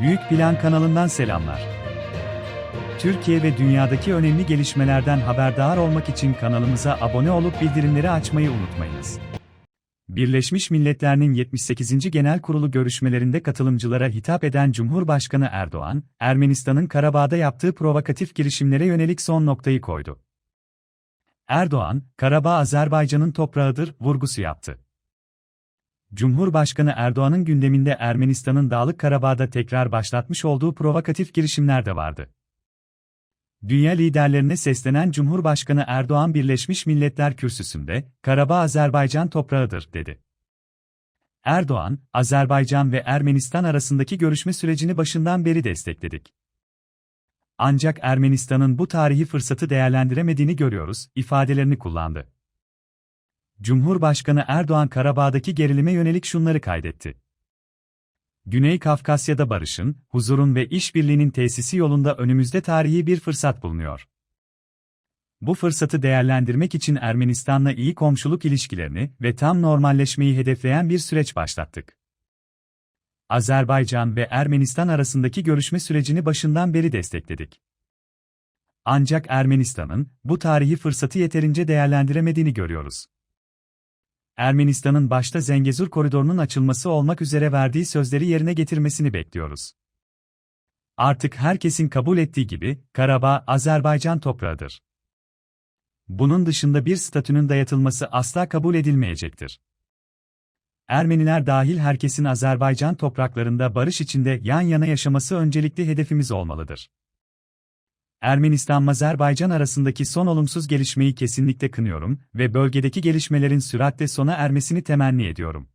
Büyük Plan kanalından selamlar. Türkiye ve dünyadaki önemli gelişmelerden haberdar olmak için kanalımıza abone olup bildirimleri açmayı unutmayınız. Birleşmiş Milletler'in 78. Genel Kurulu görüşmelerinde katılımcılara hitap eden Cumhurbaşkanı Erdoğan, Ermenistan'ın Karabağ'da yaptığı provokatif girişimlere yönelik son noktayı koydu. Erdoğan, Karabağ Azerbaycan'ın toprağıdır vurgusu yaptı. Cumhurbaşkanı Erdoğan'ın gündeminde Ermenistan'ın Dağlık Karabağ'da tekrar başlatmış olduğu provokatif girişimler de vardı. Dünya liderlerine seslenen Cumhurbaşkanı Erdoğan Birleşmiş Milletler Kürsüsü'nde, Karabağ Azerbaycan toprağıdır, dedi. Erdoğan, Azerbaycan ve Ermenistan arasındaki görüşme sürecini başından beri destekledik. Ancak Ermenistan'ın bu tarihi fırsatı değerlendiremediğini görüyoruz, ifadelerini kullandı. Cumhurbaşkanı Erdoğan Karabağ'daki gerilime yönelik şunları kaydetti. Güney Kafkasya'da barışın, huzurun ve işbirliğinin tesisi yolunda önümüzde tarihi bir fırsat bulunuyor. Bu fırsatı değerlendirmek için Ermenistan'la iyi komşuluk ilişkilerini ve tam normalleşmeyi hedefleyen bir süreç başlattık. Azerbaycan ve Ermenistan arasındaki görüşme sürecini başından beri destekledik. Ancak Ermenistan'ın bu tarihi fırsatı yeterince değerlendiremediğini görüyoruz. Ermenistan'ın başta Zengezur koridorunun açılması olmak üzere verdiği sözleri yerine getirmesini bekliyoruz. Artık herkesin kabul ettiği gibi, Karabağ, Azerbaycan toprağıdır. Bunun dışında bir statünün dayatılması asla kabul edilmeyecektir. Ermeniler dahil herkesin Azerbaycan topraklarında barış içinde yan yana yaşaması öncelikli hedefimiz olmalıdır. Ermenistan-Azerbaycan arasındaki son olumsuz gelişmeyi kesinlikle kınıyorum ve bölgedeki gelişmelerin süratle sona ermesini temenni ediyorum.